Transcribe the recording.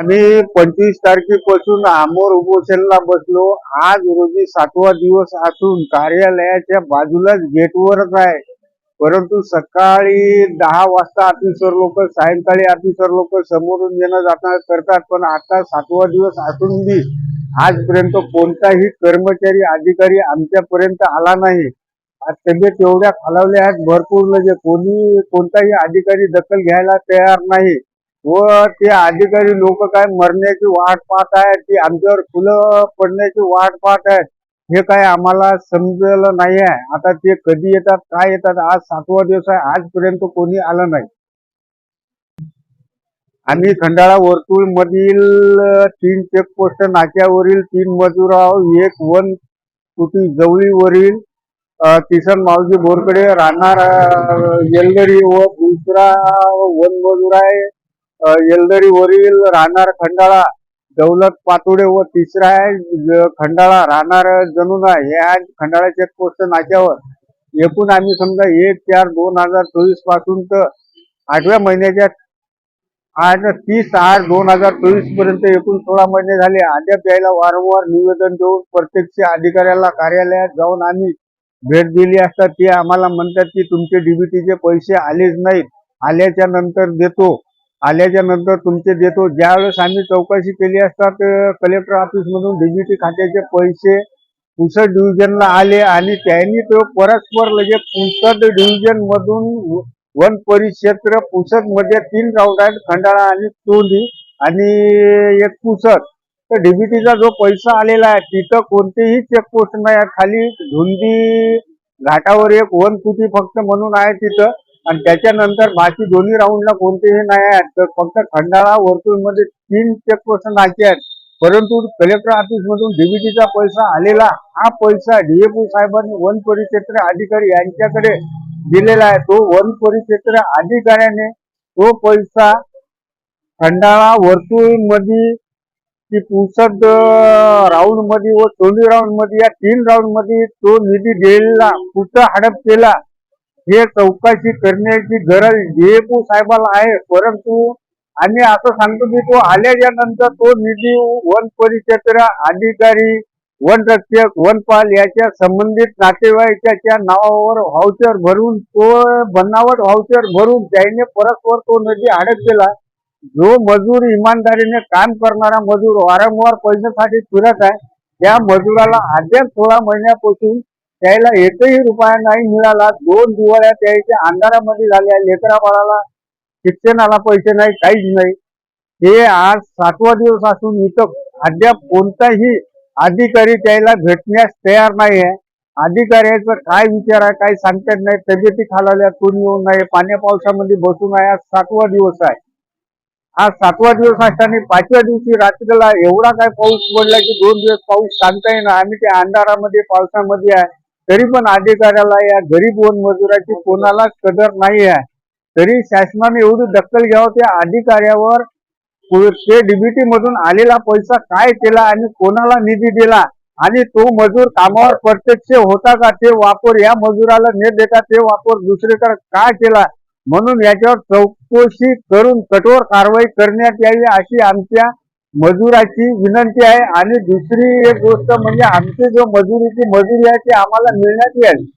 आम्ही पंचवीस तारखेपासून आमोर उपोषणला बसलो. आज रोजी सातवा दिवस असून कार्यालयाच्या बाजूलाच गेटवरच आहे. परंतु सकाळी दहा वाजता ऑफिसर लोक सायंकाळी ऑफिसर लोक समोरून येणं जाता करतात पण आता सातवा दिवस असून बी आजपर्यंत कोणताही कर्मचारी अधिकारी आमच्यापर्यंत आला नाही. आज तब्येत एवढ्या खालावल्या आहेत. भरपूर म्हणजे कोणी कोणताही अधिकारी दखल घ्यायला तयार नाही. व ते अधिकारी लोक काय मरण्याची वाट पाहत आहेत ती आमच्यावर फुलं पडण्याची वाट पाहत आहेत. हे काय आम्हाला समजलं नाही आहे आता ते कधी येतात काय येतात आज सातवा दिवस आहे आजपर्यंत कोणी आलं नाही. आम्ही खंडाळा वर्तुळ मधील तीन चेकपोस्ट नाक्यावरील तीन मजूर आहोत एक वन कुटी जवळीवरील किसन मावजी बोरकडे राहणार येलगडी व दुसरा वन मजूर आहे. अ, येलदरी वरील राहणार खंडाळा दौलत पातुडे व तिसरा आहे खंडाळा राहणार जनुना. हे आहेत खंडाळा चेकपोस्ट नाक्यावर. एकूण आम्ही समजा एक चार दोन हजार चोवीसपासून तर आठव्या महिन्याच्या आज तीस आठ दोन हजार चोवीसपर्यंत एकूण सोळा महिने झाले. अद्याप यायला वारंवार निवेदन देऊन प्रत्यक्ष अधिकाऱ्याला कार्यालयात जाऊन आम्ही भेट दिली असता ते आम्हाला म्हणतात की तुमचे डीबीटीचे पैसे आलेच नाहीत. आल्याच्यानंतर देतो. आल्याच्यानंतर तुमचे देतो. ज्यावेळेस आम्ही चौकशी केली असतात कलेक्टर ऑफिस मधून डीबीटी खात्याचे पैसे पुसद डिव्हिजनला आले आणि त्यांनी तो परस्पर लगे पुसद डिव्हिजन मधून वन परिक्षेत्र पुसदमध्ये तीन राऊंड आहेत खंडाळा आणि तोंडी आणि एक पुसद. तर डीबीटीचा जो पैसा आलेला आहे तिथं कोणतेही चेकपोस्ट नाही. आहे खाली धुंदी घाटावर एक वन कुटी फक्त म्हणून आहे तिथं. आणि त्याच्यानंतर बाकी दोन्ही राऊंडला कोणतेही नाही आहेत. तर फक्त खंडाळा वर्तुळमध्ये तीन चेकपोस्ट नाके आहेत. परंतु कलेक्टर ऑफिस मधून डीबीटीचा पैसा आलेला हा पैसा डीएफओ साहेबांनी वन परिक्षेत्र अधिकारी यांच्याकडे दिलेला आहे. तो वन परिक्षेत्र अधिकाऱ्याने तो पैसा खंडाळा वर्तुळमध्ये की पुसद राऊंडमध्ये व सोनी राऊंडमध्ये या तीन राऊंडमध्ये तो निधी दिलेला कुठं हडप केला हे चौकशी करण्याची गरज डीएफओ साहेबाला आहे. परंतु आम्ही असं सांगतो की तो आल्याच्यानंतर तो निधी वन परिक्षेत्र अधिकारी वन रक्षक वनपाल याच्या संबंधित नातेवाईकाच्या नावावर व्हाउचर भरून तो बनावट व्हाउचर भरून त्याने परस्पर तो नदी अडक केला. जो मजूर इमानदारीने काम करणारा मजूर वारंवार पैशासाठी फिरत आहे त्या मजुराला अद्याप सोळा महिन्यापासून त्याला एकही रुपया नाही मिळाला. दोन दिवाळ्या त्याच्या अंधारामध्ये झाल्या. लेकरा बाळाला शिक्षणाला पैसे नाही काहीच नाही. हे आज सातवा दिवस असून इथं अद्याप कोणताही अधिकारी त्याला भेटण्यास तयार नाही आहे अधिकाऱ्याचं काय विचार आहे काय सांगतात नाही तब्येती खालावल्या कोणी येऊन नाही पाण्या पावसामध्ये बसून आहे. आज सातवा दिवस आहे. आज सातवा दिवस असताना पाचव्या दिवशी रात्रीला एवढा काय पाऊस पडला की दोन दिवस पाऊस सांगता येईना. आम्ही त्या अंधारामध्ये पावसामध्ये आहे. तरी पण अधिकाऱ्याला या गरीब वन मजुराची कोणाला कदर नाही आहे. तरी शासनाने एवढी दखल घ्यावं त्या अधिकाऱ्यावर ते डीबीटी मधून आलेला पैसा काय केला आणि कोणाला निधी दिला? आणि तो मजूर कामावर प्रत्यक्ष होता का? ते वापर या मजुराला न देता ते वापर दुसरीकडे का केला? म्हणून याच्यावर चौकशी करून कठोर कारवाई करण्यात यावी अशी आमच्या मजुराची विनंती आहे. आणि दुसरी एक गोष्ट म्हणजे आमची जो मजुरीची मजुरी आहे ती आम्हाला मिळण्यात यावी.